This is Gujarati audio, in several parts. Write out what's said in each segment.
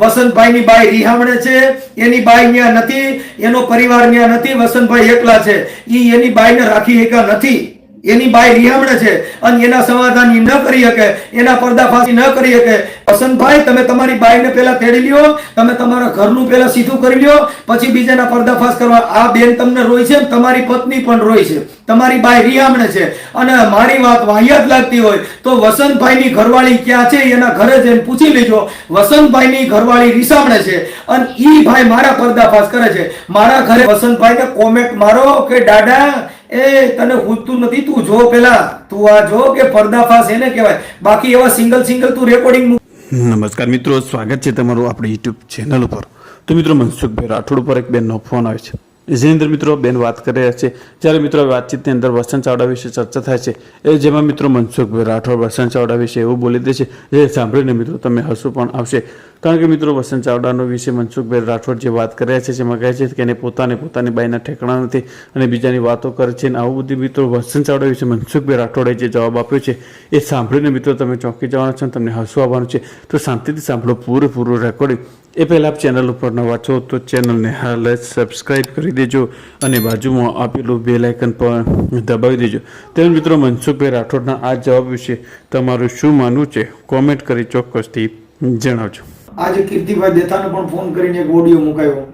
વસંતભાઈની બાઈ રિહામણે છે. એની બાઈ ત્યાં નથી. એનો પરિવાર ત્યાં નથી. વસંતભાઈ એકલા છે. ઈ એની બાઈને રાખી એકા નથી. એની બાઈ રિહામણે છે અને એના સમાધાન ન કરી શકે, એના પર્દાફાશી ન કરી શકે. વસંતભાઈ, તમે તમારી બાઈને પહેલા તેડી લ્યો, તમે તમારા ઘરનું પહેલા સીધું કરી લ્યો, પછી બીજાના પર્દાફાશ કરવા. આ બેન તમને રોય છે તમારી પત્ની પણ રોય છે. તમારી બાઈ રિયામણે છે. અને મારી વાત વાહિયાત લાગતી હોય તો વસંતભાઈની ઘરવાળી ક્યાં છે એના ઘરે જઈને પૂછી લેજો. વસંતભાઈની ઘરવાળી રીસામણે છે અને ઈ ભાઈ મારા પર્દાફાશ કરે છે. મારા ઘરે વસંતભાઈને કોમેન્ટ મારો કે, દાદા એ તને ખૂજતું નથી, તું જો પેલા, તું આ જો કે પર્દાફાશ એને કહેવાય. બાકી એવા સિંગલ સિંગલ તું રેકોર્ડિંગ નમસ્કાર મિત્રો, સ્વાગત છે તમારું આપણી યુટ્યુબ ચેનલ ઉપર. તો મિત્રો, મનસુખભાઈ રાઠોડ ઉપર એક બેનનો ફોન આવે છે. જેની અંદર મિત્રો બેન વાત કરી રહ્યા છે. જ્યારે મિત્રો વાતચીતની અંદર વસંત ચાવડા વિશે ચર્ચા થાય છે, એ જેમાં મિત્રો મનસુખભાઈ રાઠોડ વસંત ચાવડા વિશે એવું બોલી દે છે, જે સાંભળીને મિત્રો તમે હસવું પણ આવશે. કારણ કે મિત્રો વસંત ચાવડાનો વિશે મનસુખભાઈ રાઠોડ જે વાત કરી રહ્યા છે, જેમાં કહે છે કે એને પોતાને પોતાની બાઈના ઠેકાણા નથી અને બીજાની વાતો કરે છે. અને આવું બધી મિત્રો વસંત ચાવડા વિશે મનસુખભાઈ રાઠોડે જે જવાબ આપ્યો છે, એ સાંભળીને મિત્રો તમે ચોંકી જવાના છો તમને હસવું આવવાનું છે. તો શાંતિથી સાંભળો પૂરેપૂરું રેકોર્ડિંગ એ પહેલાં ચેનલ ઉપર નવા છો તો ચેનલને હાલ જ સબસ્ક્રાઇબ કરી દેજો અને બાજુમાં આપેલું બે લાયકન પણ દબાવી દેજો. તેમ મિત્રો, મનસુખભાઈ રાઠોડના આ જવાબ વિશે તમારું શું માનવું છે? કોમેન્ટ કરી ચોક્કસથી જણાવજો. આજે કીર્તિભાઈ દેથાને પણ ફોન કરીને એક ઓડિયો મુકાયો.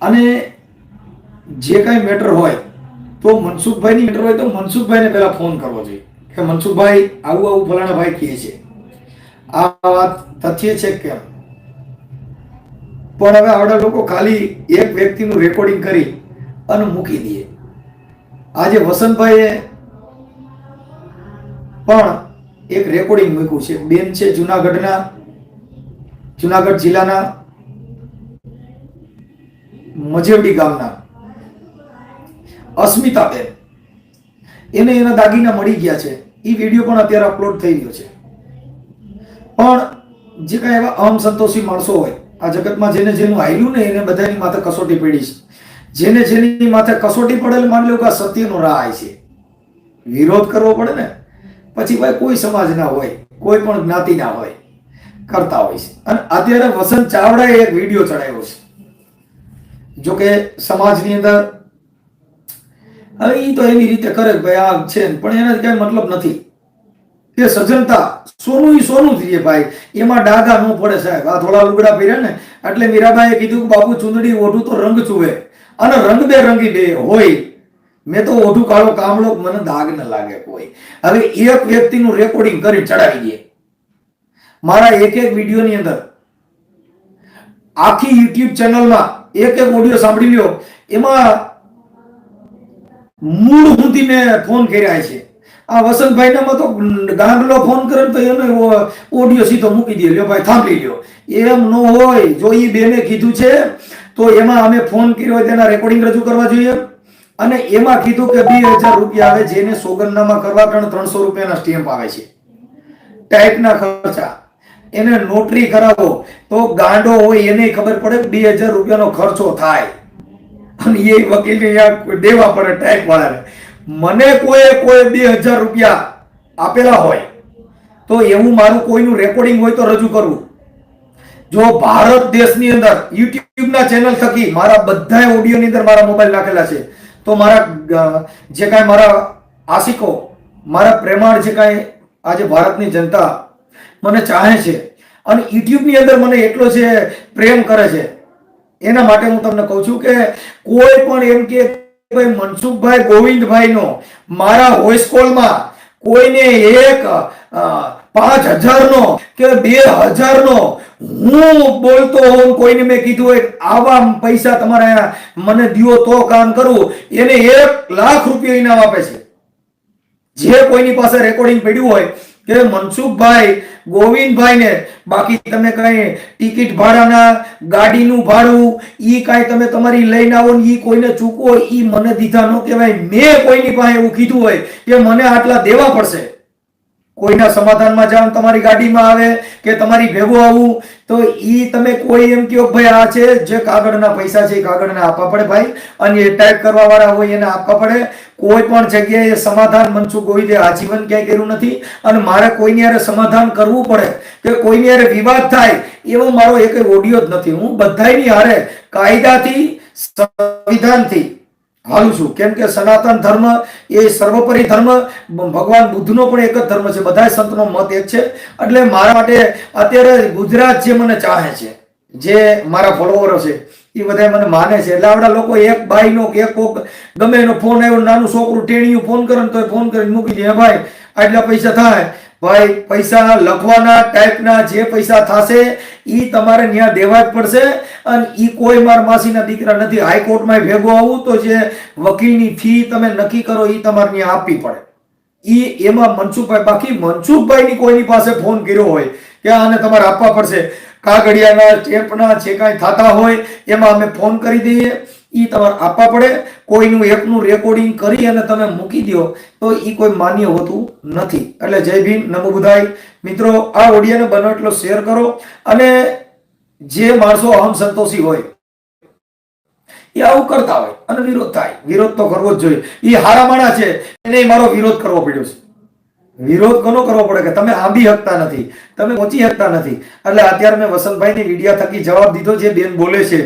અને જે કાંઈ મેટર હોય, તો મનસુખભાઈની મેટર હોય તો મનસુખભાઈને પહેલાં ફોન કરવો જોઈએ. કે મનસુખભાઈ, આવું આવું ફલાણા ભાઈ કહે છે. આ વાત તથ્ય છે કેમ? પણ હવે આવડા લોકો ખાલી એક વ્યક્તિનું રેકોર્ડિંગ કરી અને મૂકી દઈએ આજે વસંતભાઈએ પણ એક રેકોર્ડિંગ મૂક્યું છે. બેન છે જુનાગઢના, જુનાગઢ જિલ્લાના, મજેવડી ગામના. અસ્મિતાબેન. એને એના દાગીના મળી ગયા છે. એ વીડિયો પણ અત્યારે અપલોડ થઈ ગયો છે. પણ જે કાંઈ એવા અહમસંતોષી માણસો હોય આ જગતમાં જેને જેનું આયલું ને એને બધાની માથે કસોટી પડી છે. જેને જેની માથે કસોટી પડેલ માની લો કે આ સત્યનો રાહ છે. વિરોધ કરવો પડે ને, પછી ભાઈ કોઈ સમાજ ના હોય, કોઈ પણ જ્ઞાતિ ના હોય, કરતા હોય છે. અને અત્યારે વસંત ચાવડાએ એક વીડિયો ચડાવ્યો છે. જો કે સમાજની અંદર, હવે એ તો એવી રીતે કરે ભાઈ આ છે, પણ એને કઈ મતલબ નથી. કે સજ્જનતા સોનું ઈ સોનું થઈ જાય ભાઈ. એમાં ડાઘા ન પડે સાહેબ. આ થોડા લુગડા પહેર્યા ને એટલે મીરાબાઈએ કીધું કે, બાપુ, ચુંદડી ઓઢું તો રંગ ચુવે અને રંગ બે રંગી બે હોય. મેં તો ઓઢું કાળો કામળો, મને દાગ ન લાગે કોઈ. હવે એક વ્યક્તિનું રેકોર્ડિંગ કરી ચડાવી દે. મારા એક એક વિડીયોની અંદર આખી યુટ્યુબ ચેનલમાં એક એક ઓડિયો સાંભળી લ્યો. એમાં મૂળ સુધી મેં ફોન કર્યા છે. આ વસંતભાઈનામાં તો ગાંડલો ફોન કરે તો એનો ઓડિયો સીધો મૂકી દે. લ્યો ભાઈ થાંભી લ્યો. એમ ન હોય, જો એ બેને કીધું છે, તો એમાં અમે ફોન કર્યો તેના રેકોર્ડિંગ રજૂ કરવા જોઈએ. અને એમાં કીધું કે બે હજાર રૂપિયા આવે જેને સોગંદનામા કરવા કારણ ત્રણસો રૂપિયાના સ્ટેમ્પ આવે છે. ટાઈપના ખર્ચા. એને નોટરી કરાવો. તો ગાંડો હોય એને ખબર પડે બે હજાર રૂપિયાનો ખર્ચો થાય. અને એ વકીલને દેવા પડે ટાઈપ વાળાને મને કોઈ કોઈ બે હજાર રૂપિયા આપેલા હોય, તો એવું મારું કોઈનું રેકોર્ડિંગ હોય તો રજૂ કરવું જો ભારત દેશની અંદર યુટ્યુબના ચેનલ થકી મારા બધા ઓડિયોની અંદર મારા મોબાઈલ નાખેલા છે, તો મારા જે કાંઈ મારા આશિકો, મારા પ્રેમાળ જે કાંઈ આજે ભારતની જનતા મને ચાહે છે, અને યુટ્યુબની અંદર મને એટલો છે પ્રેમ કરે છે, એના માટે હું તમને કહું છું કે કોઈ પણ એમ કે ભાઈ, મનસુખભાઈ ગોવિંદભાઈનો મારા વોઇસ કોલમાં કોઈને એક પાંચ હજારનો કે બે હજારનો હું બોલતો હોઉં કોઈને મેં કીધું હોય, આવા પૈસા તમારે મને દ્યો તો કામ કરું, એને એક લાખ રૂપિયા ઇનામ આપે છે. જે કોઈની પાસે રેકોર્ડિંગ પડ્યું હોય મનસુખભાઈ ગોવિંદભાઈને બાકી તમે કઈ ટિકિટ ભાડાના ગાડીનું ભાડું, ઈ કાંઈ તમે તમારી લઈને આવો ને ઈ કોઈને ચૂકવો, ઈ મને દીધા ન કહેવાય. મેં કોઈની પાસે એવું કીધું હોય કે મને આટલા દેવા પડશે. કોઈના સમાધાનમાં જાવ તમારી ગાડીમાં આવે કે તમારી ભેગું આવવું તો એ તમે કોઈ એમ કહો ભાઈ આ છે, જે કાગળના પૈસા છે એ કાગળને આપવા પડે ભાઈ. અને એ ટાઈપ કરવા વાળા હોય એને આપવા પડે. કોઈ પણ જગ્યાએ સમાધાન મનસુખ ગોહિલે આજીવન ક્યાંય કર્યું નથી. અને મારે કોઈની હારે સમાધાન કરવું પડે કે કોઈની હારે વિવાદ થાય, એવો મારો એક ઓડિયો જ નથી. હું બધાયની હારે કાયદાથી, સંવિધાનથી હાલું છું. કેમ કે સનાતન ધર્મ એ સર્વોપરી ધર્મ, ભગવાન બુદ્ધનો પણ એક જ ધર્મ છે. બધા સંતનો મત એક છે. એટલે મારા માટે અત્યારે ગુજરાત જે મને ચાહે છે, જે મારા ફોલોવરો છે, એ બધા મને માને છે. એટલે આપણા લોકો એક બાઈનો કે કોક ગમે એનો ફોન આવ્યો, નાનું છોકરું ટેણીયું ફોન કરે ને તો ફોન કરીને મૂકી દે. "હે ભાઈ, આટલા પૈસા થાય. ભાઈ, પૈસા લખવાના ટાઈપના જે પૈસા થશે એ તમારે ત્યાં દેવા જ પડશે. અને એ કોઈ માર માસીના દીકરા નથી. હાઈકોર્ટમાં ભેગો આવું તો જે વકીલની ફી તમે નક્કી કરો એ તમારે ત્યાં આપવી પડે. એ એમાં મનસુખભાઈ, બાકી મનસુખભાઈની કોઈની પાસે ફોન કર્યો હોય કે આને તમારે આપવા પડશે. કાગળિયાના સ્ટેપના જે કાંઈ થતા હોય, એમાં અમે ફોન કરી દઈએ. ઈ તમારે આપવા પડે. કોઈનું એકનું રેકોર્ડિંગ કરી અને તમે મૂકી દો તો એ કોઈ માન્ય હોતું નથી. એટલે જય ભીમ, નમો બુધાય. મિત્રો, આ ઓડિયોને બનો એટલો શેર કરો. અને જે માણસો અહમ સંતોષી હોય, એ આવું કરતા હોય અને વિરોધ થાય. વિરોધ તો કરવો જ જોઈએ. એ હારા માણા છે. એને મારો વિરોધ કરવો પડ્યો છે. વિરોધ કોનો કરવો પડે કે તમે આંબી શકતા નથી? તમે પહોંચી શકતા નથી? એટલે અત્યારે મેં વસંતભાઈની મીડિયા થકી જવાબ દીધો. જે બેન બોલે છે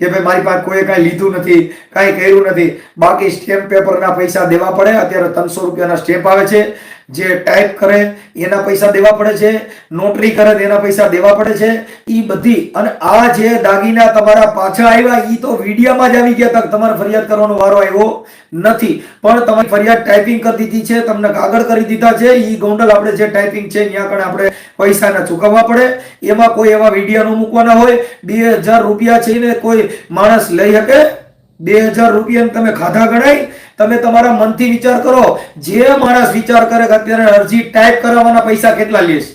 કે ભાઈ, મારી પાસે કોઈ કાંઈ લીધું નથી, કાંઈ કર્યું નથી. બાકી સ્ટેમ્પ પેપરના પૈસા દેવા પડે, અત્યારે ત્રણસો રૂપિયાના સ્ટેમ્પ આવે છે. જે ટાઈપ કરે, એના પૈસા દેવા પડે છે. નોટરી કરે, એના પૈસા દેવા પડે છે. એ બધી, અને આ જે દાગીના તમારા પાછા આવ્યા એ તો વિડીયામાં જ આવી ગયા તક તમારે ફરિયાદ કરવાનો વારો આવ્યો નથી. પણ તમારી ફરિયાદ ટાઈપિંગ કરી દીધી છે, તમને કાગળ કરી દીધા છે એ ગોંડલ આપણે જે ટાઈપિંગ છે ત્યાં આગળ આપણે પૈસાના ચૂકવવા પડે. એમાં કોઈ એવા વીડિયો મૂકવાના હોય. બે હજાર રૂપિયા છે ને કોઈ માણસ લઈ શકે બે હજાર રૂપિયા તમે ખાધા ગણાય, તમે તમારા મનથી વિચાર કરો, જે માણસ વિચાર કરે કે અત્યારે અરજી ટાઈપ કરાવવાના પૈસા કેટલા લેશ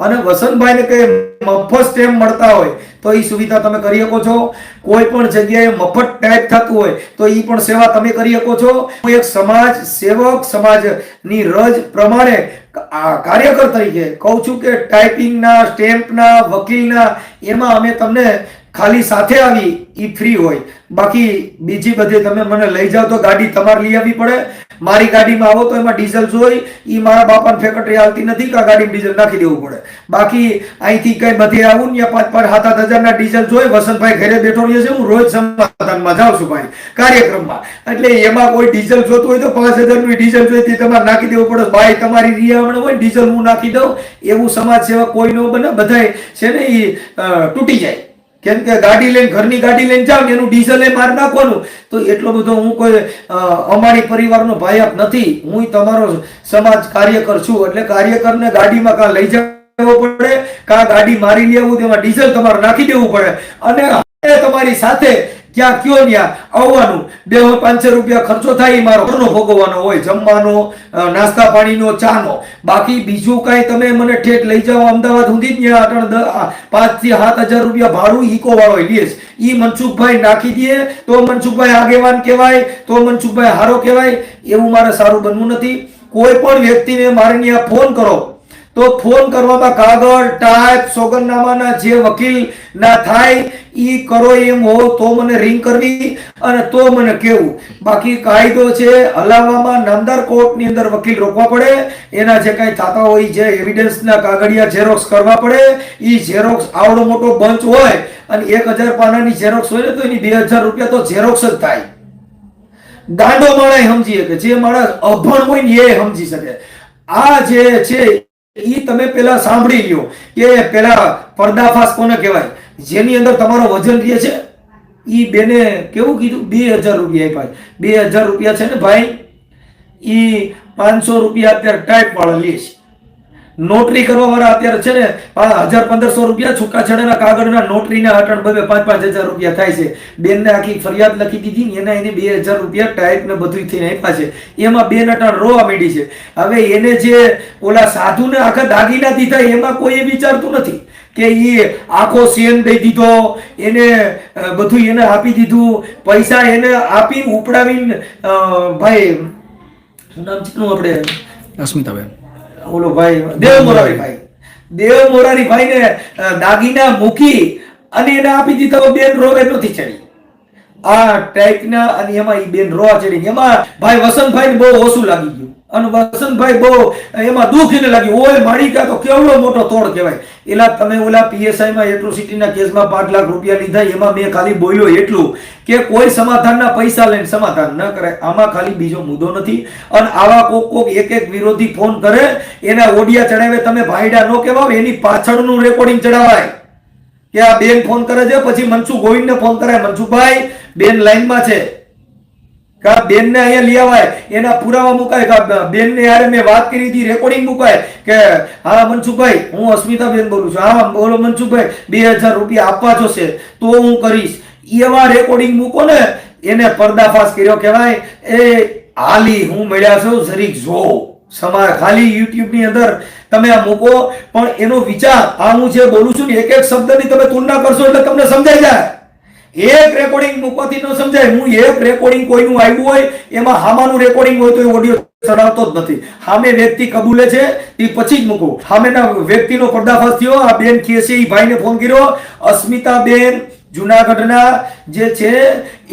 અને વસંતભાઈને કે મફત સ્ટેમ્પ મળતા હોય, તો એ સુવિધા તમે કરી શકો છો. કોઈ પણ જગ્યાએ મફત ટાઈપ થતું હોય, તો એ પણ સેવા તમે કરી શકો છો. એક સમાજ સેવક સમાજની રજ પ્રમાણે આ કાર્યકર તરીકે કહું છું કે ટાઈપિંગના સ્ટેમ્પના વકીલના, એમાં અમે તમને ખાલી સાથે આવી એ ફ્રી હોય. બાકી બીજી બધે તમે મને લઈ જાઓ તો ગાડી તમારે લઈ આવવી પડે. મારી ગાડીમાં આવો તો એમાં ડીઝલ જોઈ, ઈ મારા બાપાને ફેક્ટરી આવતી નથી કે ગાડીમાં ડીઝલ નાખી દેવું પડે. બાકી અહીંથી કઈ બધે આવું ને પાંચ પાંચ સાત સાત હજારના ડીઝલ જોઈ, વસંતભાઈ ઘરે બેઠો રહીએ છે, હું રોજ સમાધાનમાં જાઉં છું ભાઈ, કાર્યક્રમમાં. એટલે એમાં કોઈ ડીઝલ જોતું હોય તો પાંચ હજારનું ડીઝલ જોઈએ તે તમારે નાખી દેવું પડે. ભાઈ, તમારી રિયાવણ હોય ડીઝલ હું નાખી દઉં. એવું સમાજ સેવા કોઈ ન બને, બધાય છે ને એ તૂટી જાય. કેમ કે ગાડી લઈને, ઘરની ગાડી લઈને જાવ એનું ડીઝલ એ માર નાખવાનું. તો એટલો બધો હું કોઈ અમારી પરિવારનો ભાયક નથી. હું તમારો સમાજ કાર્યકર છું. એટલે કાર્યકરને ગાડીમાં કાં લઈ જવો પડે, કાં ગાડી મારી લેવું તેમાં ડીઝલ તમારે નાખી દેવું પડે. અને તમારી સાથે ક્યાં કયો ત્યાં આવવાનું. બે પાંચસો રૂપિયા ખર્ચો થાય એ મારો ઘરનો ભોગવવાનો હોય. જમવાનો નાસ્તા પાણીનો, ચાનો. બાકી બીજું કાંઈ તમે મને ઠેઠ લઈ જાઓ, અમદાવાદ સુધી જ ત્યાં અટણ પાંચથી સાત હજાર રૂપિયા ભાડું ઈકો વાળો લે છે એ મનસુખભાઈ નાખી દે, તો મનસુખભાઈ આગેવાન કહેવાય, તો મનસુખભાઈ હારો કહેવાય. એવું મારે સારું બનવું નથી. કોઈ પણ વ્યક્તિને મારે ત્યાં ફોન કરો. તો ફોન કરવામાં કાગળ, ટાઈપ, સોગંદનામાના જે વકીલ ના થાય, ઈ કરો એમ હો, તો મને રિંગ કરવી અને તો મને કેવું. બાકી કાયદો છે, હલાવવામાં નામદાર કોર્ટની અંદર વકીલ રોકવા પડે, એના જે કાંઈ થતા હોય, જે એવિડન્સના કાગળિયા ઝેરોક્સ કરવા પડે, ઈ ઝેરોક્સ આવડો મોટો બંચ હોય, અને એક હજાર પાનાની ઝેરોક્સ હોય ને, તો એની બે હજાર રૂપિયા તો ઝેરોક્સ જ થાય. ગાંડો માણસ સમજી શકે, જે માણસ અભણ હોય ને, એ સમજી શકે. આ જે છે ઈ તમે પેલા સાંભળી લ્યો. કે પેલા પર્દાફાશ કોને કહેવાય? જેની અંદર તમારો વજન રહે છે, ઈ બેને કેવું કીધું? બે હજાર રૂપિયા આપ્યા બે હજાર રૂપિયા છે ને ભાઈ? ઈ પાંચસો રૂપિયા અત્યારે ટાઈપ વાળા લે છે. નોટરી કરવા વાળા અત્યારે છે ને હજાર પંદરસો રૂપિયા છૂટાછેડાના કાગળના નોટરીના હટણ બધે પાંચ પાંચ હજાર રૂપિયા થાય છે. બેનને આખી ફરિયાદ લખી દીધી ને એના એને બે હજાર રૂપિયા ટાઈપ ને બધું થઈને આપ્યા છે. એમાં બેન હટણ રોવા માંડી છે. હવે એને જે ઓલા સાધુને આખા દાગીના દીધા, એમાં કોઈ વિચારતું નથી કે એ આખો સેન દઈ દીધો, એને બધું એને આપી દીધું, પૈસા એને આપી ઉપડાવીને ભાઈ, શું નામ છે આપણે અસ્મિતાબેન. ઓલો ભાઈ દેવ મોરારી ભાઈ. દેવ મોરારી ભાઈ ને દાગીના મૂકી અને એને આપી દીધા બેન રોવે નથી ચડી આ ટાઈપના અને એમાં એ બેન રોવા ચડી એમાં ભાઈ વસંતભાઈ બહુ ઓછું લાગી ગયું. અને વસંતભાઈ બહુ, એમાં દુઃખ લાગ્યું. ઓય માળીકા તો કેવડો મોટો તોડ કહેવાય. એલા તમે ઓલા પીએસઆઈ માં એટ્રોસિટીના કેસમાં પાંચ લાખ રૂપિયા લીધા, એમાં મેં ખાલી બોલ્યો એટલું કે કોઈ સમાધાનના પૈસા લઈને સમાધાન ન કરાય. આમાં ખાલી બીજો મુદ્દો નથી. અને આવા કોક કોક એક એક વિરોધી ફોન કરે, એના ઓડિયા ચડાવે, તમે ભાઈડા નો કહેવાય, એની પાછળનું રેકોર્ડિંગ ચડાવાય. કે આ બેન ફોન કરે છે, પછી મનસુખ ગોવિંદને ફોન કરાય. મનસુખભાઈ બેન લાઈનમાં છે. કા બેનને અહીંયા લઈ આવાય એના પુરાવા મુકાય. કે બેનને યારે મેં વાત કરી હતી રેકોર્ડિંગ મુકાય. કે, હા, મનસુખભાઈ, હું અસ્મિતાબેન બોલું છું. હા, બોલો મનસુખભાઈ, બે હજાર રૂપિયા આપવા જોશે. તો હું કરીશ. એવા રેકોર્ડિંગ મૂકો ને, એને પર્દાફાશ કર્યો. કહેવાય, એ, હાલી, હું મળ્યા છું, જરીક જો. સમા ખાલી યુટ્યુબની અંદર તમે આ મૂકો. પણ એનો વિચાર આ હું જે બોલું છું ને એક એક શબ્દની તમે તુલના કરશો એટલે તમને સમજાઈ જાય. એક રેકોર્ડિંગ મૂકવાથી ન સમજાય. હું એક રેકોર્ડિંગ કોઈનું આવ્યું હોય, એમાં હામાનું રેકોર્ડિંગ હોય તો એ ઓડિયો ચડાવતો જ નથી. સામે વ્યક્તિ કબૂલે છે એ પછી જ મૂકું. હામેના વ્યક્તિનો પર્દાફાશ થયો, આ બેન એ ભાઈને ફોન કર્યો. અસ્મિતા બેન જુનાગઢના જે છે,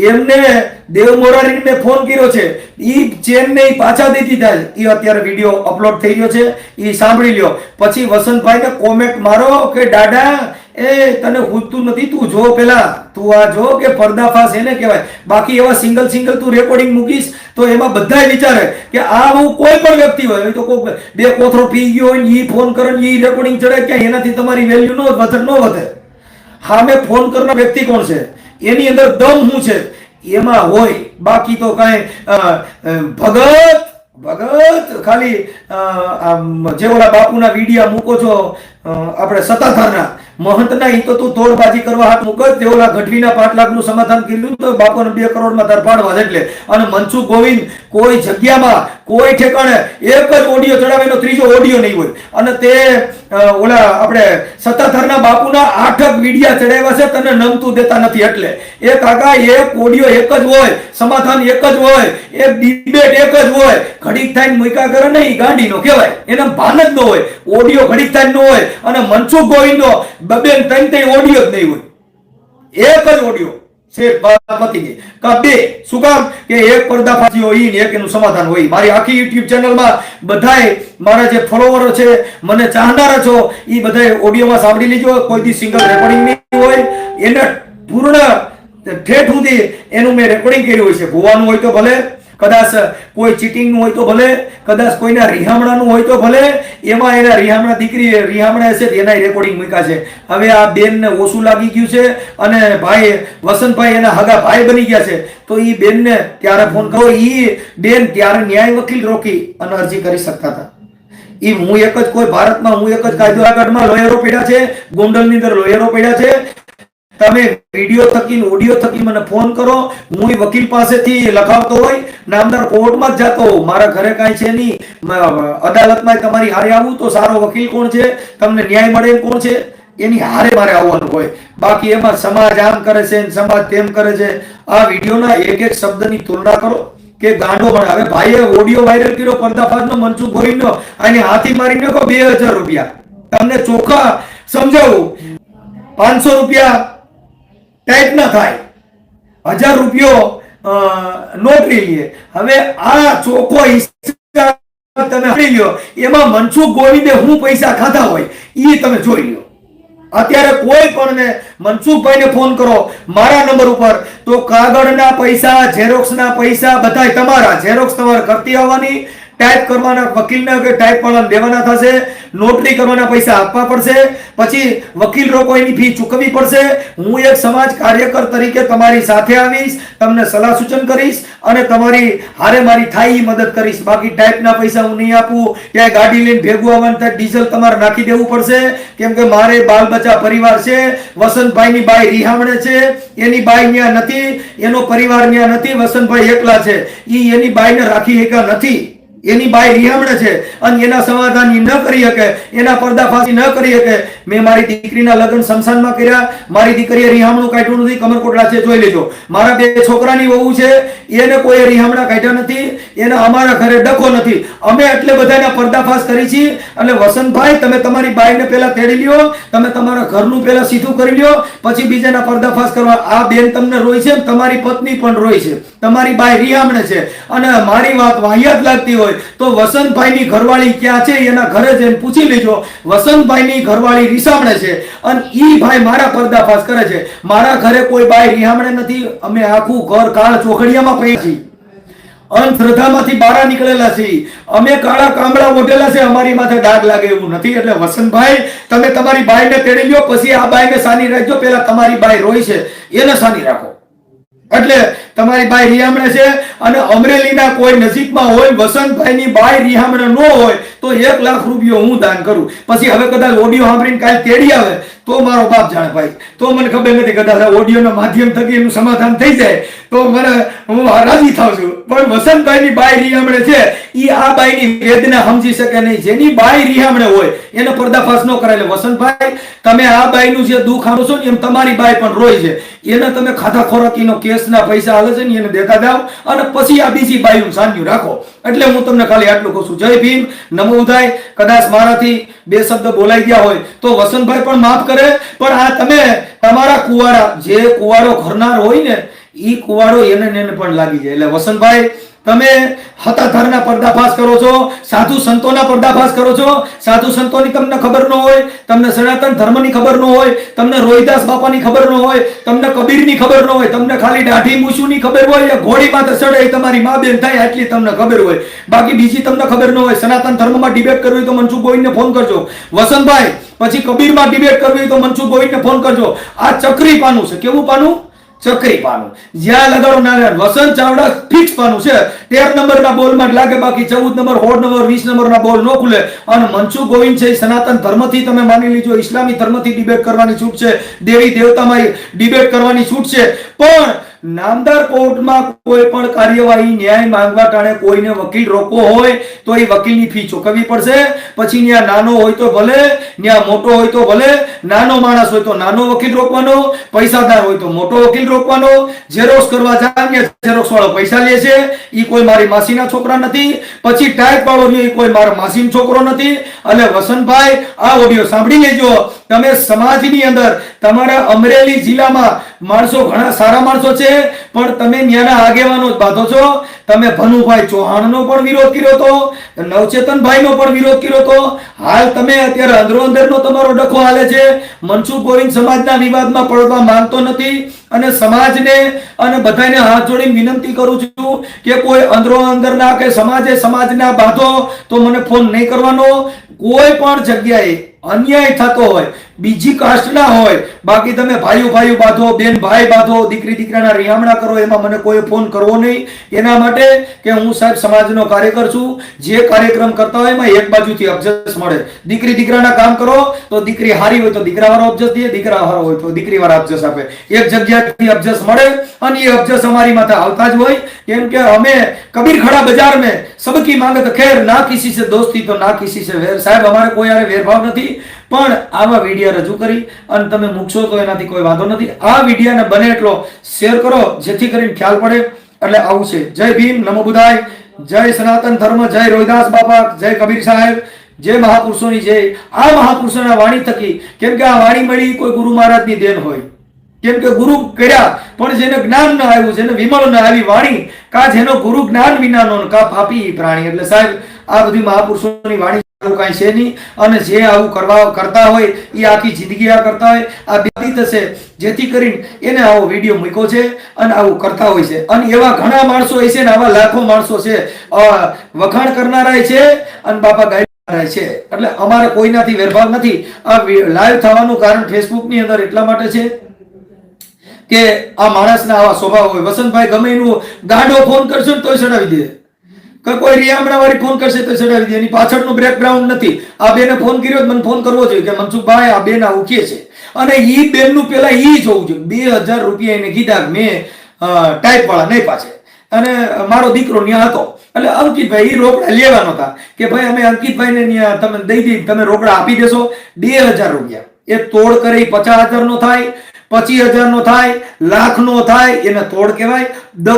એમને દેવ મોરારીને મેં ફોન કર્યો છે. એ ચેનને પાછા દઈ દીધા એ અત્યારે વીડિયો અપલોડ થઈ રહ્યો છે. એ સાંભળી લ્યો. પછી વસંતભાઈને કોમેન્ટ મારો કે, દાદા એ, તને હુજતું નથી, તું જો પેલા. તું આ જો કે પર્દાફાશ એને કહેવાય. બાકી એવા સિંગલ સિંગલ તું રેકોર્ડિંગ મૂકીશ, તો એમાં બધા વિચારે કે આ હું કોઈ પણ વ્યક્તિ હોય તો કોઈ બે કોથરો પી ગયો હોય ઈ ફોન કરે ને રેકોર્ડિંગ ચડે ક્યાં એનાથી તમારી વેલ્યુ નો વધે ન વધે. સામે ફોન કરનાર વ્યક્તિ કોણ છે? એની અંદર દમ શું છે? એમાં હોય. બાકી તો કાંઈ ભગત ભગત, ખાલી જે ઓલા બાપુના વિડિયા મૂકો છો આપણે સત્તાધારના મહંતના હિતો તું તોડબાજી કરવા હાથ મૂકો જ, તે ગઢવીના પાંચ લાખનું સમાધાન કર્યું તો બાપોને બે કરોડમાં તાર પાડવા એટલે. અને મનસુખ ગોવિંદ કોઈ જગ્યામાં કોઈ ઠેકાણે એક જ ઓડિયો ચડાવે એનો ત્રીજો ઓડિયો નહીં હોય. અને તે ઓલા આપણે સત્તાધારના બાપુના આઠક મીડિયા ચડાવ્યા છે તને નમતું દેતા નથી એટલે. એ કાકા એક ઓડિયો એક જ હોય સમાધાન એક જ હોય એક ડિબેટ એક જ હોય. ઘડીક થાય મૂકા કરે નહીં ગાંડીનો કહેવાય. એના ભાન જ ન હોય. ઓડિયો ઘડીક થાય ન હોય. અને મનસુખ ગોવિંદનો બબે ને ત્રણ ત્રણ ઓડિયો જ નહીં હોય. એક જ ઓડિયો શેઠ શું કામ? કે એક પર્દાફાશી હોય ને એક એનું સમાધાન હોય. મારી આખી યુટ્યુબ ચેનલમાં બધાય મારા જે ફોલોવરો છે, મને ચાહનારા છો એ બધાય ઓડિયોમાં સાંભળી લેજો. કોઈ દી સિંગલ રેકોર્ડિંગ નહીં હોય. એને પૂર્ણ ઠેઠ સુધી એનું મેં રેકોર્ડિંગ કર્યું છે. ભુવાનું હોય તો ભલે. કદાચ કોઈ ચીટિંગનું હોય તો ભલે, કદાચ કોઈના રિહામણાનું હોય તો ભલે, એમાં એના રિહામણા દીકરી રિહામણા છે એના રેકોર્ડિંગ મૂક્યા છે. હવે આ બેનને ઓછું લાગી ગયું છે અને ભાઈ, વસંતભાઈ એના હગા ભાઈ બની ગયા છે. તો એ બેનને ત્યારે ફોન કરો. એ બેન ત્યારે ન્યાય વકીલ રોકી અને અરજી કરી શકતા હતા. એ હું એક જ કોઈ ભારતમાં હું એક જ કાયદો આગળમાં લોયરો પડ્યા છે, ગોંડલની અંદર લોયરો પડ્યા છે તમે વીડિયો થકી ઓડિયો થકી મને ફોન કરો. હું વકીલ પાસેથી લખાવતો હોય નામદાર કોર્ટમાં જ જતો. મારા ઘરે કાંઈ છે નહીં. અદાલતમાં તમારી હારે આવું તો સારો વકીલ કોણ છે? તમને ન્યાય મળે કોણ છે? એની હારે મારે આવવાનું હોય. બાકી એમાં સમાજ આમ કરે છે સમાજ તેમ કરે છે. આ વિડીયોના એક એક શબ્દની તુલના કરો કે ગાંડો પણ હવે ભાઈએ ઓડિયો વાયરલ કર્યો, પર્દાફાશનો મનસુખ ગોહિલનો. અને હાથી મારીને કહો, બે હજાર રૂપિયા. તમને ચોખ્ખા સમજાવું? પાંચસો રૂપિયા ટાઈપ ના થાય. હજાર રૂપિયો નોકરી લે હવે આ ચોખ્ખો તમે આપી લ્યો. એમાં મનસુખ ગોવિંદે હું પૈસા ખાધા હોય એ તમે જોઈ લ્યો. અત્યારે કોઈ પણ ને મનસુખભાઈને ફોન કરો, મારા નંબર ઉપર. તો કાગળના પૈસા ઝેરોક્સના પૈસા, બધાય તમારા. ઝેરોક્સ તમારે કરતી આવવાની ટાઈપ કરવાના, વકીલને ટાઈપ પણ દેવાના થશે, નોટરી કરવાના પૈસા આપવા પડશે, પછી વકીલ લોકો એની ફી ચૂકવવી પડશે. હું એક સમાજ કાર્યકર તરીકે તમારી સાથે આવીશ, તમને સલાહ સૂચન કરીશ અને તમારી હારે મારી થાય ઈ મદદ કરીશ. બાકી ટાઈપના પૈસા હું નહીં આપું. ત્યાં ગાડી લઈને ભેગું આવવાનું ત્યાં ડીઝલ તમારે નાખી દેવું પડશે. કેમ કે મારે બાલ બચ્ચા પરિવાર છે, વસંતભાઈની બાઈ રિહામણે છે, એની બાઈ ત્યાં નથી, એનો પરિવાર ત્યાં નથી, વસંતભાઈ એકલા છે. એ એની બાઈને રાખી શક્યા નથી. એની બાઈ રિહામણે છે. અને એના સમાધાન ન કરી શકે, એના પર્દાફાશી ન કરી શકે મેં મારી દીકરીના લગ્ન શમશાનમાં કર્યા, મારી દીકરીએ રિહામણું કાઢ્યું નથી કમરકોટડા છે, જોઈ લેજો. મારા બે છોકરાની વહુ છે, એને કોઈ રિહામણા કાઢ્યા નથી, એને અમારા ઘરે ડખો નથી. અમે એટલે બધાના પર્દાફાશ કરી છીએ એટલે વસંતભાઈ, તમે તમારી બાઈને પહેલા તેડી લ્યો, તમે તમારા ઘરનું પહેલા સીધું કરી લ્યો, પછી બીજાના પર્દાફાશ કરવા. આ બેન તમને રોય છે તમારી પત્ની પણ રોય છે. તમારી બાઈ રિહામણે છે. અને મારી વાત વાહિયાત લાગતી હોય તો વસંતભાઈની ઘરવાળી ક્યાં છે એના ઘરે જઈને પૂછી લેજો. વસંતભાઈની ઘરવાળી રિસામણે છે. અને ઈ ભાઈ મારા પર્દાફાશ કરે છે. મારા ઘરે કોઈ બાઈ રિહામણે નથી. અમે આખું ઘર કાળ ચોકડીયામાં પડ્યા છીએ અંધશ્રદ્ધામાંથી બહાર નીકળેલા છીએ. અમે કાળા કામળા ઓઢેલા છે અમારી માથે દાગ લાગે એવું નથી. એટલે વસંતભાઈ, તમે તમારી બાઈને તેડી લ્યો. પછી આ બાઈને સાની રાખજો. પેલા તમારી બાઈ રોય છે. એને સાની રાખો. એટલે તમારી બાઈ રિયામણે છે અને અમરેલીના કોઈ નજીકમાં હોય, વસંતભાઈની બાઈ રિયામણે ન હોય, તો એક લાખ રૂપિયો હું દાન કરું. પછી હવે કદાચ ઓડિયો સાંભળીને કાલ તેડી આવે, તો મારો બાપ જાણે ભાઈ. તો મને ખબર નથી, કદાચ ઓડિયોના માધ્યમ થકી એનું સમાધાન થઈ જાય, તો મને હું રાજી થાઉં છું. પણ વસંતભાઈની બાઈ રિયામણે છે એ આ બાઈની વેદના સમજી શકે નહીં. જેની બાઈ રિયામણે હોય, એને પર્દાફાશ ન કરાય. વસંતભાઈ, તમે આ બાઈનું જે દુઃખ આપો છો ને, એમ તમારી બાઈ પણ રોય છે. એને તમે ખાધા ખોરાકીનો કેસના પૈસા છે ને એને દેતા જાઓ અને પછી આ બીજી બાયું સાંજ્યું રાખો. એટલે હું તમને ખાલી આટલું કહું છું. જય ભીમ. નમો ઉદાય. કદાચ મારાથી બે શબ્દ બોલાઈ ગયા હોય તો વસંતભાઈ પણ માફ કરે. પણ આ તમે તમારા કુવારા, જે કુવારો ઘરનાર હોય ને એ કુવારો એને એને પણ લાગી જાય. એટલે વસંતભાઈ તમે હતાધારના પર્દાફાશ કરો છો, સાધુ સંતોના પર્દાફાશ કરો છો, સાધુ સંતોની તમને ખબર ન હોય, તમને સનાતન ધર્મની ખબર ન હોય, તમને રોહિદાસ બાપાની ખબર ન હોય, તમને કબીરની ખબર ન હોય, તમને ખાલી દાઢી મૂછુની ખબર હોય યા ઘોડી માથે તમારી મા બેન થાય આટલી તમને ખબર હોય. બાકી બીજી તમને ખબર ન હોય, સનાતન ધર્મમાં ડિબેટ કરવી હોય તો મનસુખ ગોવિંદને ફોન કરજો. વસંતભાઈ, પછી કબીરમાં ડિબેટ કરવી તો મનસુખ ગોવિંદને ફોન કરજો. આ ચક્રી પાનું છે. કેવું પાનું? ચક્રી પાનું. જ્યાં લગાડો ના વસંત ચાવડા ફિક્સ છે. તેર નંબરના બોલમાં લાગે બાકી ચૌદ નંબર સોળ નંબર, વીસ નંબરના બોલ ન ખુલે. અને મનસુખ ગોવિંદ છે સનાતન ધર્મથી તમે માની લીજો, ઇસ્લામી ધર્મથી ડિબેટ કરવાની છૂટ છે. દેવી દેવતામાં ડિબેટ કરવાની છૂટ છે. પણ નામદાર કોર્ટમાં કોઈ પણ કાર્યવાહી, ન્યાય માંગવા ટાણે કોઈને વકીલ રોકવો હોય તો એ વકીલની ફી ચૂકવવી પડશે. પછી ત્યાં નાનો હોય તો ભલે ત્યાં મોટો હોય તો ભલે, નાનો માણસ હોય તો નાનો વકીલ રોકવાનો, પૈસાદાર હોય તો મોટો વકીલ રોકવાનો ઝેરોક્ષ કરવા જાય ઝેરોક્ષ વાળો પૈસા લે છે એ કોઈ મારી માસીના છોકરા નથી. પછી ટાઈપ વાળો એ કોઈ મારો માસીનો છોકરો નથી. અને વસંતભાઈ, આ ઓડિયો સાંભળી લેજો. તમે સમાજની અંદર, તમારા અમરેલી જિલ્લામાં માણસો ઘણા સારા માણસો છે, પણ તમે ન્યાના આગેવાનો જ બાંધો છો. તમે ભનુભાઈ ચૌહાણનો પણ વિરોધ કર્યો હતો, નવચેતનભાઈનો પણ વિરોધ કર્યો હતો. હાલ તમે અત્યારે અંદરો અંદરનો તમારો ડખો હાલે છે. મનસુખ ગોવિંદ સમાજના વિવાદમાં પડવા માંગતો નથી. અને સમાજને અને બધાને હાથ જોડીને વિનંતી કરું છું કે કોઈ અંદરો અંદર ના કે સમાજે સમાજના બાંધો, તો મને ફોન નહીં કરવાનો. કોઈ પણ જગ્યાએ અન્યાય થતો હોય, બીજી કાસ્ટના હોય, બાકી તમે ભાઈઓ ભાઈઓ બાંધો, બેન ભાઈ બાંધો, દીકરી દીકરાના રિહામણા કરો, એમાં મને કોઈ ફોન કરવો નહીં. એના માટે કે હું સાહેબ સમાજનો કાર્યકર છું, જે કાર્યક્રમ કરતા હોય એમાં એક બાજુથી અબજસ મળે. દીકરી દીકરાના કામ કરો, તો દીકરી હારી હોય તો દીકરા વાળો અબજસ દે, દીકરા હારો હોય તો દીકરી વાળા અબજસ આપે. એક જગ્યાથી અબજસ મળે અને એ અબજસ અમારી માથે આવતા જ હોય. કેમ કે અમે કબીર ખડા બજાર મેં સબકી માંગત ખેર, ના કિસી સે દોસ્તી તો ના કિસી સે વેર. સાહેબ, અમારે કોઈ હારે વેરભાવ નથી, પણ આવા વીડિયો રજૂ કરી અને તમે મૂકશો તો એનાથી કોઈ વાંધો નથી. આ વિડીયોને બને એટલો શેર કરો જેથી કરીને ખ્યાલ પડે. એટલે આવું છે. જય ભીમ, નમો બુધાય. જય સનાતન ધર્મ, જય રોહિદાસ બાપા, જય કબીર સાહેબ જે મહાપુરુષોની જય. આ મહાપુરુષોના વાણી થકી, કેમ કે આ વાણી મળી કોઈ ગુરુ મહારાજની દેન હોય. કેમ કે ગુરુ કર્યા, પણ જેને જ્ઞાન ન આવ્યું, જેને વિમળ ન આવી વાણી, કા જેનો ગુરુ જ્ઞાન વિનાનો કા પાપી પ્રાણી. એટલે સાહેબ, આ બધી મહાપુરુષોની વાણી કાંઈ છે નહીં. અને જે આવું કરવા, કરતા હોય એ આખી જિંદગી આ કરતા હોય. આ બેથી થશે જેથી કરીને એને આવો વીડિયો મૂક્યો છે અને આવું કરતા હોય છે. અને એવા ઘણા માણસો હોય છે ને, આવા લાખો માણસો છે વખાણ કરનારા છે અને બાપા ગાય છે. એટલે અમારે કોઈનાથી વેરભાવ નથી. આ લાઈવ થવાનું કારણ ફેસબુકની અંદર એટલા માટે છે. કે આ માણસના આવા સ્વભાવ હોય. વસંતભાઈ ગમે એનું ગાડો ફોન કરશે તોય ચડાવી દે. કે કોઈ રિયામણા વાળી ફોન કરશે તો ચડાવી દે. એની પાછળનું બ્રેકગ્રાઉન્ડ નથી. આ બેને ફોન કર્યો મને ફોન કરવો જોઈએ કે મનસુખભાઈ, આ બેન કે છે. અને ઈ બેનનું પેલા ઈ જોવું જોઈએ. બે હજાર રૂપિયા એને કીધા મેં ટાઈપ વાળા નહીં પાછે અને મારો દીકરો ત્યાં હતો. એટલે અંકિતભાઈ એ રોકડા લેવાનો હતા કે ભાઈ અમે અંકિતભાઈને તમે દઈ દઈ, તમે રોકડા આપી દેશો. બે હજાર રૂપિયા. એ તોડ કરે પચાસ હજાર નો થાય. પચીસ હજાર નો થાય લાખ નો થાય, એને તોડ કહેવાય.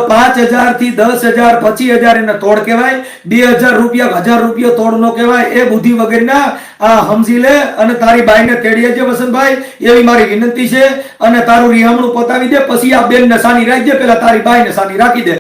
પાંચ હજારથી દસ હજાર, પચીસ હજાર એને તોડ કહેવાય. બે હજાર રૂપિયા હજાર રૂપિયા તોડ નો કહેવાય. એ બુદ્ધિ વગરના આ સમજી લે અને તારી બાઈને તેડીએ છે વસંતભાઈ. એવી મારી વિનંતી છે અને તારું રિહામણું પતાવી દે. પછી આ બેન ને સાની રાખજે, પેલા તારી બાઈ ને સાની રાખી દે.